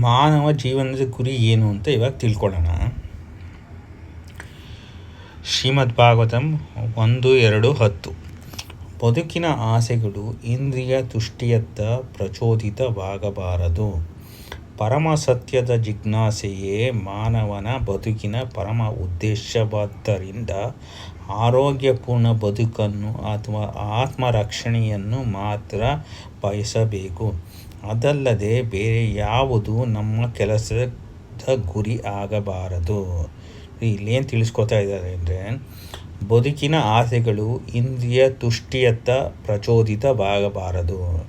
ಮಾನವ ಜೀವನದ ಗುರಿ ಏನು ಅಂತ ಇವಾಗ ತಿಳ್ಕೊಳ್ಳೋಣ. ಶ್ರೀಮದ್ ಭಾಗವತಂ ಒಂದು, ಎರಡು, ಹತ್ತು. ಬದುಕಿನ ಆಸೆಗಳು ಇಂದ್ರಿಯ ತುಷ್ಟಿಯತ್ತ ಪ್ರಚೋದಿತವಾಗಬಾರದು. ಪರಮ ಸತ್ಯದ ಜಿಜ್ಞಾಸೆಯೇ ಮಾನವನ ಬದುಕಿನ ಪರಮ ಉದ್ದೇಶವಾದ್ದರಿಂದ ಆರೋಗ್ಯಪೂರ್ಣ ಬದುಕನ್ನು ಅಥವಾ ಆತ್ಮರಕ್ಷಣೆಯನ್ನು ಮಾತ್ರ ಬಯಸಬೇಕು. ಅದಲ್ಲದೆ ಬೇರೆ ಯಾವುದು ನಮ್ಮ ಕೆಲಸದ ಗುರಿ ಆಗಬಾರದು. ಇಲ್ಲೇನು ತಿಳಿಸ್ಕೊತಾ ಇದ್ದಾರೆ ಅಂದರೆ, ಬದುಕಿನ ಆಸೆಗಳು ಇಂದ್ರಿಯ ತುಷ್ಟಿಯತ್ತ ಪ್ರಚೋದಿತವಾಗಬಾರದು.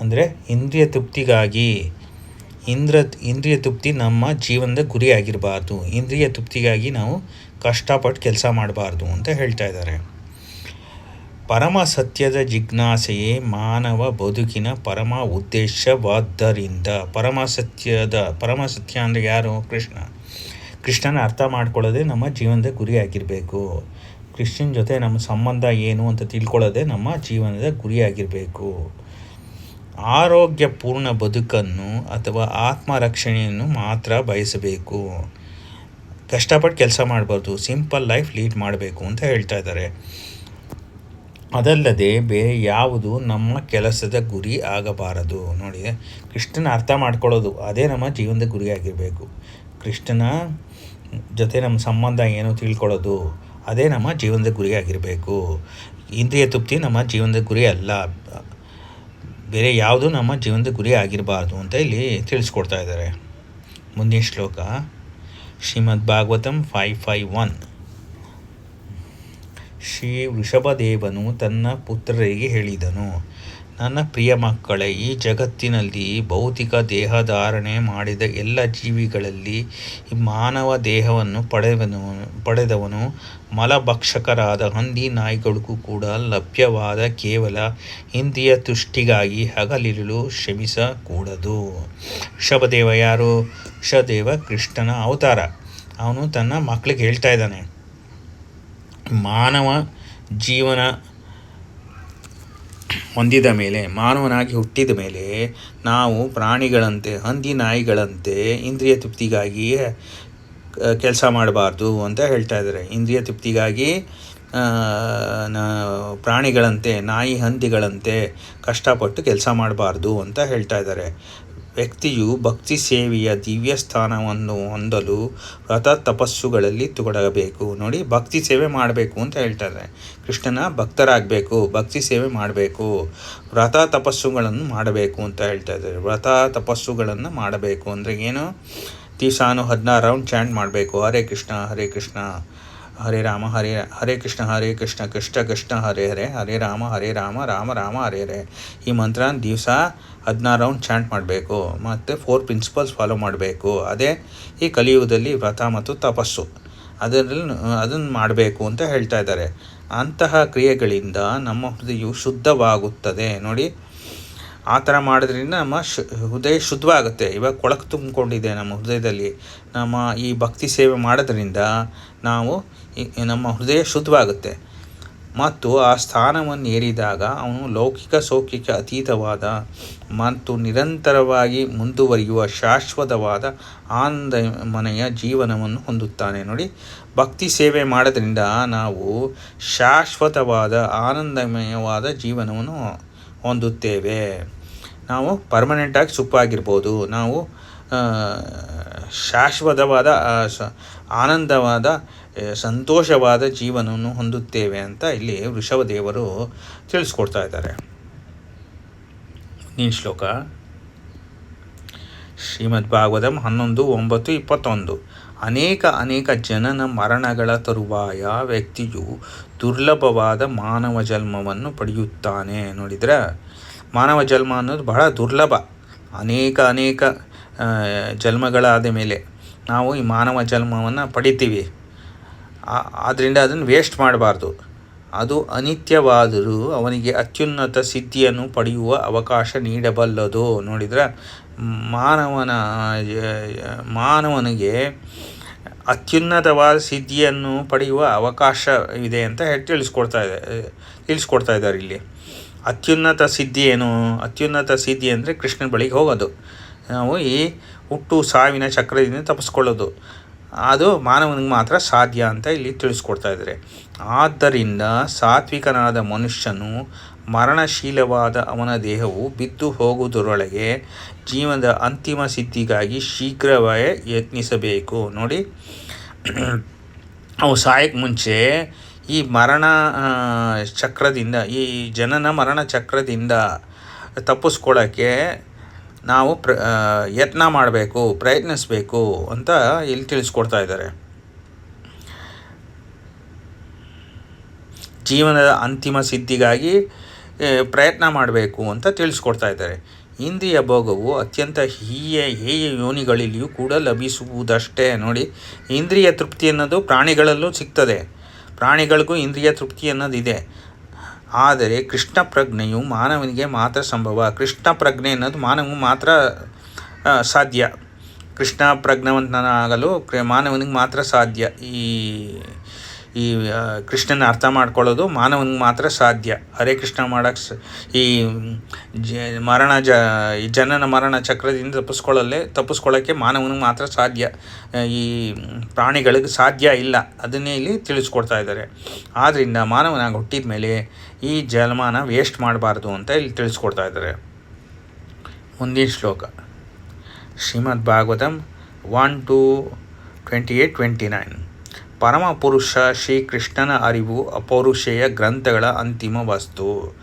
ಅಂದರೆ ಇಂದ್ರಿಯ ತೃಪ್ತಿಗಾಗಿ ಇಂದ್ರ, ಇಂದ್ರಿಯ ತೃಪ್ತಿ ನಮ್ಮ ಜೀವನದ ಗುರಿಯಾಗಿರಬಾರ್ದು. ಇಂದ್ರಿಯ ತೃಪ್ತಿಗಾಗಿ ನಾವು ಕಷ್ಟಪಟ್ಟು ಕೆಲಸ ಮಾಡಬಾರ್ದು ಅಂತ ಹೇಳ್ತಾ ಇದ್ದಾರೆ. ಪರಮ ಸತ್ಯದ ಜಿಜ್ಞಾಸೆಯೇ ಮಾನವ ಬದುಕಿನ ಪರಮ ಉದ್ದೇಶವಾದ್ದರಿಂದ. ಪರಮ ಸತ್ಯದ, ಪರಮ ಸತ್ಯ ಅಂದರೆ ಯಾರು? ಕೃಷ್ಣ. ಕೃಷ್ಣನ ಅರ್ಥ ಮಾಡ್ಕೊಳ್ಳೋದೇ ನಮ್ಮ ಜೀವನದ ಗುರಿಯಾಗಿರಬೇಕು. ಕೃಷ್ಣನ ಜೊತೆ ನಮ್ಮ ಸಂಬಂಧ ಏನು ಅಂತ ತಿಳ್ಕೊಳ್ಳೋದೇ ನಮ್ಮ ಜೀವನದ ಗುರಿಯಾಗಿರಬೇಕು. ಆರೋಗ್ಯಪೂರ್ಣ ಬದುಕನ್ನು ಅಥವಾ ಆತ್ಮರಕ್ಷಣೆಯನ್ನು ಮಾತ್ರ ಬಯಸಬೇಕು. ಕಷ್ಟಪಟ್ಟು ಕೆಲಸ ಮಾಡಬಾರ್ದು, ಸಿಂಪಲ್ ಲೈಫ್ ಲೀಡ್ ಮಾಡಬೇಕು ಅಂತ ಹೇಳ್ತಾ ಇದ್ದಾರೆ. ಅದಲ್ಲದೆ ಬೇರೆ ಯಾವುದು ನಮ್ಮ ಕೆಲಸದ ಗುರಿ ಆಗಬಾರದು. ನೋಡಿ, ಕೃಷ್ಣನ ಅರ್ಥ ಮಾಡ್ಕೊಳ್ಳೋದು ಅದೇ ನಮ್ಮ ಜೀವನದ ಗುರಿಯಾಗಿರಬೇಕು ಕೃಷ್ಣನ ಜೊತೆ ನಮ್ಮ ಸಂಬಂಧ ಏನು ತಿಳ್ಕೊಳ್ಳೋದು ಅದೇ ನಮ್ಮ ಜೀವನದ ಗುರಿಯಾಗಿರಬೇಕು ಇಂದ್ರಿಯ ತೃಪ್ತಿ ನಮ್ಮ ಜೀವನದ ಗುರಿ ಅಲ್ಲ. ಬೇರೆ ಯಾವುದು ನಮ್ಮ ಜೀವನದ ಗುರಿ ಆಗಿರಬಾರ್ದು ಅಂತ ಇಲ್ಲಿ ತಿಳಿಸ್ಕೊಡ್ತಾ ಇದ್ದಾರೆ. ಮುಂದಿನ ಶ್ಲೋಕ, Srimad Bhagavatam five five one Shri ವೃಷಭದೇವನು ತನ್ನ ಪುತ್ರರಿಗೆ ಹೇಳಿದನು. ನನ್ನ ಪ್ರಿಯ ಮಕ್ಕಳೇ, ಈ ಜಗತ್ತಿನಲ್ಲಿ ಭೌತಿಕ ದೇಹ ಧಾರಣೆ ಮಾಡಿದ ಎಲ್ಲ ಜೀವಿಗಳಲ್ಲಿ ಮಾನವ ದೇಹವನ್ನು ಪಡೆದವನು ಪಡೆದವನು ಮಲಭಕ್ಷಕರಾದ ಹಂದಿ ನಾಯಿಗಳಿಗೂ ಕೂಡ ಲಭ್ಯವಾದ ಕೇವಲ ಇಂದ್ರಿಯ ತುಷ್ಟಿಗಾಗಿ ಹಗಲಿರಲು ಶ್ರಮಿಸಕೂಡದು ಶಬದೇವ ಯಾರು? ಶದೇವ ಕೃಷ್ಣನ ಅವತಾರ. ಅವನು ತನ್ನ ಮಕ್ಕಳಿಗೆ ಹೇಳ್ತಾ ಇದ್ದಾನೆ, ಮಾನವ ಜೀವನ ಹೊಂದಿದ ಮೇಲೆ, ಮಾನವನಾಗಿ ಹುಟ್ಟಿದ ಮೇಲೆ ನಾವು ಪ್ರಾಣಿಗಳಂತೆ, ಹಂದಿ ನಾಯಿಗಳಂತೆ ಇಂದ್ರಿಯ ತೃಪ್ತಿಗಾಗಿ ಕೆಲಸ ಮಾಡಬಾರ್ದು ಅಂತ ಹೇಳ್ತಾ ಇದ್ದಾರೆ. ಇಂದ್ರಿಯ ತೃಪ್ತಿಗಾಗಿ ಪ್ರಾಣಿಗಳಂತೆ, ನಾಯಿ ಹಂದಿಗಳಂತೆ ಕಷ್ಟಪಟ್ಟು ಕೆಲಸ ಮಾಡಬಾರ್ದು ಅಂತ ಹೇಳ್ತಾ ಇದ್ದಾರೆ. ವ್ಯಕ್ತಿಯು ಭಕ್ತಿ ಸೇವೆಯ ದಿವ್ಯ ಸ್ಥಾನವನ್ನು ಹೊಂದಲು ವ್ರತ ತಪಸ್ಸುಗಳಲ್ಲಿ ತೊಡಗಬೇಕು. ನೋಡಿ, ಭಕ್ತಿ ಸೇವೆ ಮಾಡಬೇಕು ಅಂತ ಹೇಳ್ತಾರೆ. ಕೃಷ್ಣನ ಭಕ್ತರಾಗಬೇಕು, ಭಕ್ತಿ ಸೇವೆ ಮಾಡಬೇಕು, ವ್ರತ ತಪಸ್ಸುಗಳನ್ನು ಮಾಡಬೇಕು ಅಂತ ಹೇಳ್ತಾ ಇದ್ದಾರೆ ವ್ರತ ತಪಸ್ಸುಗಳನ್ನು ಮಾಡಬೇಕು ಅಂದರೆ ಏನು? ದಿವಸಾನು ಹದಿನಾರು ರೌಂಡ್ ಚಾಂಟ್ ಮಾಡಬೇಕು. ಹರೇ ಕೃಷ್ಣ ಹರೇ ಕೃಷ್ಣ. ಹರೇ ರಾಮ, ಹರೇ ಹರೇ ಕೃಷ್ಣ ಹರೇ ಕೃಷ್ಣ ಕೃಷ್ಣ ಕೃಷ್ಣ, ಹರೇ ಹರೇ ಹರೇ ರಾಮ ಹರೇ ರಾಮ ರಾಮ ರಾಮ, ಹರೇ ಹರೇ. ಈ ಮಂತ್ರ ದಿವಸ ಹದಿನಾರು ರೌಂಡ್ ಚಾಂಟ್ ಮಾಡಬೇಕು, ಮತ್ತು ಫೋರ್ ಪ್ರಿನ್ಸಿಪಲ್ಸ್ ಫಾಲೋ ಮಾಡಬೇಕು. ಅದೇ ಈ ಕಲಿಯುಗದಲ್ಲಿ ವ್ರತ ಮತ್ತು ತಪಸ್ಸು. ಅದರಲ್ಲಿ, ಅದನ್ನು ಮಾಡಬೇಕು ಅಂತ ಹೇಳ್ತಾ ಇದ್ದಾರೆ. ಅಂತಹ ಕ್ರಿಯೆಗಳಿಂದ ನಮ್ಮ ಹೃದಯವು ಶುದ್ಧವಾಗುತ್ತದೆ. ನೋಡಿ ಆ ಥರ ಮಾಡೋದ್ರಿಂದ ನಮ್ಮ ಶು, ಹೃದಯ ಶುದ್ಧವಾಗುತ್ತೆ. ಇವಾಗ ಕೊಳಕು ತುಂಬಿಕೊಂಡಿದೆ ನಮ್ಮ ಹೃದಯದಲ್ಲಿ. ನಮ್ಮ ಈ ಭಕ್ತಿ ಸೇವೆ ಮಾಡೋದ್ರಿಂದ ನಾವು ನಮ್ಮ ಹೃದಯ ಶುದ್ಧವಾಗುತ್ತೆ. ಮತ್ತು ಆ ಸ್ಥಾನವನ್ನು ಏರಿದಾಗ ಅವನು ಲೌಕಿಕ ಸೌಖ್ಯಕ್ಕೆ ಅತೀತವಾದ ಮತ್ತು ನಿರಂತರವಾಗಿ ಮುಂದುವರಿಯುವ ಶಾಶ್ವತವಾದ ಆನಂದಮನೆಯ ಜೀವನವನ್ನು ಹೊಂದುತ್ತಾನೆ. ನೋಡಿ, ಭಕ್ತಿ ಸೇವೆ ಮಾಡೋದ್ರಿಂದ ನಾವು ಶಾಶ್ವತವಾದ, ಆನಂದಮಯವಾದ ಜೀವನವನ್ನು ಹೊಂದುತ್ತೇವೆ. ನಾವು ಪರ್ಮನೆಂಟಾಗಿ ಸುಪ್ಪಾಗಿರ್ಬೋದು ನಾವು ಶಾಶ್ವತವಾದ ಆನಂದವಾದ ಸಂತೋಷವಾದ ಜೀವನವನ್ನು ಹೊಂದುತ್ತೇವೆ ಅಂತ ಇಲ್ಲಿ ವೃಷಭದೇವರು ತಿಳಿಸ್ಕೊಡ್ತಾ ಇದ್ದಾರೆ. ನೀನು ಶ್ಲೋಕ. ಶ್ರೀಮದ್ ಭಾಗವತಂ ಹನ್ನೊಂದು, ಒಂಬತ್ತು, ಇಪ್ಪತ್ತೊಂದು. ಅನೇಕ ಅನೇಕ ಜನನ ಮರಣಗಳ ತರುವಾಯ ವ್ಯಕ್ತಿಯು ದುರ್ಲಭವಾದ ಮಾನವ ಜನ್ಮವನ್ನು ಪಡೆಯುತ್ತಾನೆ. ನೋಡಿದ್ರೆ? ಮಾನವ ಜನ್ಮ ಅನ್ನೋದು ಬಹಳ ದುರ್ಲಭ. ಅನೇಕ ಅನೇಕ ಜನ್ಮಗಳಾದ ಮೇಲೆ ನಾವು ಈ ಮಾನವ ಜನ್ಮವನ್ನು ಪಡಿತೀವಿ. ಆದ್ದರಿಂದ ಅದನ್ನು ವೇಸ್ಟ್ ಮಾಡಬಾರ್ದು. ಅದು ಅನಿತ್ಯವಾದರೂ ಅವನಿಗೆ ಅತ್ಯುನ್ನತ ಸಿದ್ಧಿಯನ್ನು ಪಡೆಯುವ ಅವಕಾಶ ನೀಡಬಲ್ಲದು. ನೋಡಿದರೆ, ಮಾನವನ ಮಾನವನಿಗೆ ಅತ್ಯುನ್ನತವಾದ ಸಿದ್ಧಿಯನ್ನು ಪಡೆಯುವ ಅವಕಾಶ ಇದೆ ಅಂತ ಹೇಳಿ, ತಿಳಿಸ್ಕೊಡ್ತಾ ಇದೆ, ತಿಳಿಸ್ಕೊಡ್ತಾ ಇದ್ದಾರೆ ಇಲ್ಲಿ. ಅತ್ಯುನ್ನತ ಸಿದ್ಧಿ ಏನು? ಅತ್ಯುನ್ನತ ಸಿದ್ಧಿ ಅಂದರೆ ಕೃಷ್ಣನ ಬಳಿಗೆ ಹೋಗೋದು. ನಾವು ಈ ಹುಟ್ಟು ಸಾವಿನ ಚಕ್ರದಿಂದ ತಪ್ಪಿಸ್ಕೊಳ್ಳೋದು. ಅದು ಮಾನವನಿಗೆ ಮಾತ್ರ ಸಾಧ್ಯ ಅಂತ ಇಲ್ಲಿ ತಿಳಿಸ್ಕೊಡ್ತಾ ಇದ್ದಾರೆ. ಆದ್ದರಿಂದ ಸಾತ್ವಿಕನಾದ ಮನುಷ್ಯನು ಮರಣಶೀಲವಾದ ಅವನ ದೇಹವು ಬಿದ್ದು ಹೋಗುವುದರೊಳಗೆ ಜೀವನದ ಅಂತಿಮ ಸಿದ್ಧಿಗಾಗಿ ಶೀಘ್ರವೇ ಯತ್ನಿಸಬೇಕು. ನೋಡಿ, ಅವು ಸಾಯಕ್ಕೆ ಮುಂಚೆ ಈ ಮರಣ ಚಕ್ರದಿಂದ, ಈ ಜನನ ಮರಣ ಚಕ್ರದಿಂದ ತಪ್ಪಿಸ್ಕೊಳ್ಳೋಕ್ಕೆ ನಾವು ಪ್ರ ಯತ್ನ ಮಾಡಬೇಕು, ಪ್ರಯತ್ನಿಸಬೇಕು ಅಂತ ಇಲ್ಲಿ ತಿಳಿಸ್ಕೊಡ್ತಾ ಇದ್ದಾರೆ. ಜೀವನದ ಅಂತಿಮ ಸಿದ್ಧಿಗಾಗಿ ಪ್ರಯತ್ನ ಮಾಡಬೇಕು ಅಂತ ತಿಳಿಸ್ಕೊಡ್ತಾ ಇದ್ದಾರೆ. ಇಂದ್ರಿಯ ಭೋಗವು ಅತ್ಯಂತ ಹೀಯ, ಹೇಯ ಯೋನಿಗಳಲ್ಲಿಯೂ ಕೂಡ ಲಭಿಸುವುದಷ್ಟೇ. ನೋಡಿ, ಇಂದ್ರಿಯ ತೃಪ್ತಿ ಅನ್ನೋದು ಪ್ರಾಣಿಗಳಲ್ಲೂ ಸಿಗ್ತದೆ. ಪ್ರಾಣಿಗಳಿಗೂ ಇಂದ್ರಿಯ ತೃಪ್ತಿ ಅನ್ನೋದಿದೆ. ಆದರೆ ಕೃಷ್ಣ ಪ್ರಜ್ಞೆಯು ಮಾನವನಿಗೆ ಮಾತ್ರ ಸಂಭವ. ಕೃಷ್ಣ ಪ್ರಜ್ಞೆ ಅನ್ನೋದು ಮಾನವ ಮಾತ್ರ ಸಾಧ್ಯ. ಕೃಷ್ಣ ಪ್ರಜ್ಞವಂತನಾಗಲು ಮಾನವನಿಗೆ ಮಾತ್ರ ಸಾಧ್ಯ. ಈ ಈ ಕೃಷ್ಣನ ಅರ್ಥ ಮಾಡ್ಕೊಳ್ಳೋದು ಮಾನವನಿಗೆ ಮಾತ್ರ ಸಾಧ್ಯ. ಹರೇ ಕೃಷ್ಣ ಮಾಡೋಕ್ಕೆ ಈ, ಜ, ಮರಣ ಜ, ಈ ಜನನ ಮರಣ ಚಕ್ರದಿಂದ ತಪ್ಪಿಸ್ಕೊಳ್ಳಲ್ಲೇ, ತಪ್ಪಿಸ್ಕೊಳ್ಳೋಕ್ಕೆ ಮಾನವನಿಗೆ ಮಾತ್ರ ಸಾಧ್ಯ. ಈ, ಪ್ರಾಣಿಗಳಿಗೆ ಸಾಧ್ಯ ಇಲ್ಲ. ಅದನ್ನೇ ಇಲ್ಲಿ ತಿಳಿಸ್ಕೊಡ್ತಾ ಇದ್ದಾರೆ. ಆದ್ದರಿಂದ ಮಾನವನಾಗಿ ಹುಟ್ಟಿದ ಮೇಲೆ ಈ ಜಲಮಾನ ವೇಸ್ಟ್ ಮಾಡಬಾರ್ದು ಅಂತ ಇಲ್ಲಿ ತಿಳಿಸ್ಕೊಡ್ತಾ ಇದ್ದಾರೆ. ಮುಂದಿನ ಶ್ಲೋಕ. Srimad Bhagavatam one two twenty eight twenty nine. ಪರಮ ಪುರುಷ ಶ್ರೀಕೃಷ್ಣನ ಅರಿವು ಅಪೌರುಷೇಯ ಗ್ರಂಥಗಳ ಅಂತಿಮ ವಸ್ತು.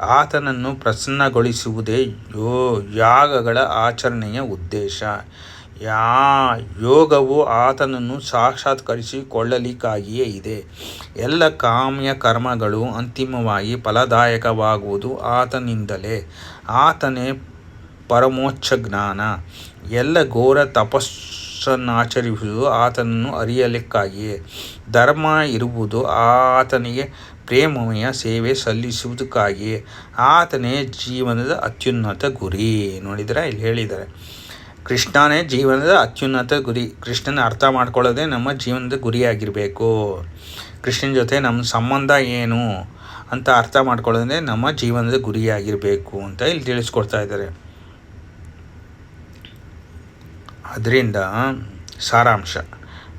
ಆತನನ್ನು ಪ್ರಸನ್ನಗೊಳಿಸುವುದೇ ಯೋ ಯಾಗಗಳ ಆಚರಣೆಯ ಉದ್ದೇಶ. ಯಾ ಯೋಗವು ಆತನನ್ನು ಸಾಕ್ಷಾತ್ಕರಿಸಿಕೊಳ್ಳಲಿಕ್ಕಾಗಿಯೇ ಇದೆ. ಎಲ್ಲ ಕಾಮ್ಯ ಕರ್ಮಗಳು ಅಂತಿಮವಾಗಿ ಫಲದಾಯಕವಾಗುವುದು ಆತನಿಂದಲೇ. ಆತನೇ ಪರಮೋಚ್ಚ ಜ್ಞಾನ. ಎಲ್ಲ ಘೋರ ತಪಸ್ಸನ್ನಾಚರಿಸುವುದು ಆತನನ್ನು ಅರಿಯಲಿಕ್ಕಾಗಿಯೇ. ಧರ್ಮ ಇರುವುದು ಆತನಿಗೆ ಪ್ರೇಮಮಯ ಸೇವೆ ಸಲ್ಲಿಸುವುದಕ್ಕಾಗಿಯೇ. ಆತನೇ ಜೀವನದ ಅತ್ಯುನ್ನತ ಗುರಿ. ನೋಡಿದರೆ? ಇಲ್ಲಿ ಹೇಳಿದ್ದಾರೆ. ಕೃಷ್ಣನೇ ಜೀವನದ ಅತ್ಯುನ್ನತ ಗುರಿ. ಕೃಷ್ಣನ ಅರ್ಥ ಮಾಡ್ಕೊಳ್ಳೋದೇ ನಮ್ಮ ಜೀವನದ ಗುರಿಯಾಗಿರಬೇಕು. ಕೃಷ್ಣನ ಜೊತೆ ನಮ್ಮ ಸಂಬಂಧ ಏನು ಅಂತ ಅರ್ಥ ಮಾಡ್ಕೊಳ್ಳೋದೇ ನಮ್ಮ ಜೀವನದ ಗುರಿಯಾಗಿರಬೇಕು ಅಂತ ಇಲ್ಲಿ ತಿಳಿಸ್ಕೊಡ್ತಾ ಇದ್ದಾರೆ. ಅದರಿಂದ ಸಾರಾಂಶ.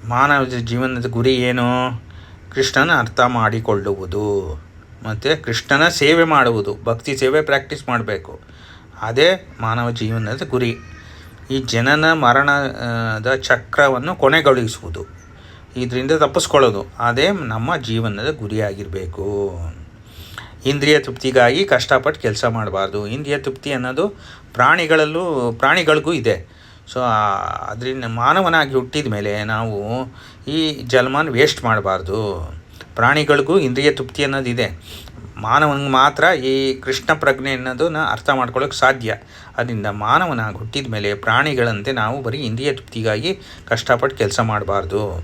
ಮಾನವ ಜೀವನದ ಗುರಿ ಏನು? ಕೃಷ್ಣನ ಅರ್ಥ ಮಾಡಿಕೊಳ್ಳುವುದು. ಮತ್ತು ಕೃಷ್ಣನ ಸೇವೆ ಮಾಡುವುದು. ಭಕ್ತಿ ಸೇವೆ ಪ್ರಾಕ್ಟೀಸ್ ಮಾಡಬೇಕು. ಅದೇ ಮಾನವ ಜೀವನದ ಗುರಿ. ಈ ಜನನ ಮರಣದ ಚಕ್ರವನ್ನು ಕೊನೆಗೊಳಿಸುವುದು. ಇದರಿಂದ ತಪ್ಪಿಸ್ಕೊಳ್ಳೋದು. ಅದೇ ನಮ್ಮ ಜೀವನದ ಗುರಿಯಾಗಿರಬೇಕು. ಇಂದ್ರಿಯ ತೃಪ್ತಿಗಾಗಿ ಕಷ್ಟಪಟ್ಟು ಕೆಲಸ ಮಾಡಬಾರ್ದು. ಇಂದ್ರಿಯ ತೃಪ್ತಿ ಅನ್ನೋದು ಪ್ರಾಣಿಗಳಲ್ಲೂ ಪ್ರಾಣಿಗಳಿಗೂ ಇದೆ. ಸೊ ಅದರಿಂದ ಮಾನವನಾಗಿ ಹುಟ್ಟಿದ ಮೇಲೆ ನಾವು ಈ ಜಲ್ಮಾನ ವೇಸ್ಟ್ ಮಾಡಬಾರ್ದು. ಪ್ರಾಣಿಗಳಿಗೂ ಇಂದ್ರಿಯ ತೃಪ್ತಿ ಅನ್ನೋದಿದೆ ಮಾನವನಿಗೆ ಮಾತ್ರ ಈ ಕೃಷ್ಣ ಪ್ರಜ್ಞೆ ಅನ್ನೋದನ್ನ ಅರ್ಥ ಮಾಡ್ಕೊಳ್ಳೋಕೆ ಸಾಧ್ಯ. ಅದರಿಂದ ಮಾನವನಾಗಿ ಹುಟ್ಟಿದ ಮೇಲೆ ಪ್ರಾಣಿಗಳಂತೆ ನಾವು ಬರೀ ಇಂದ್ರಿಯ ತೃಪ್ತಿಗಾಗಿ ಕಷ್ಟಪಟ್ಟು ಕೆಲಸ ಮಾಡಬಾರ್ದು.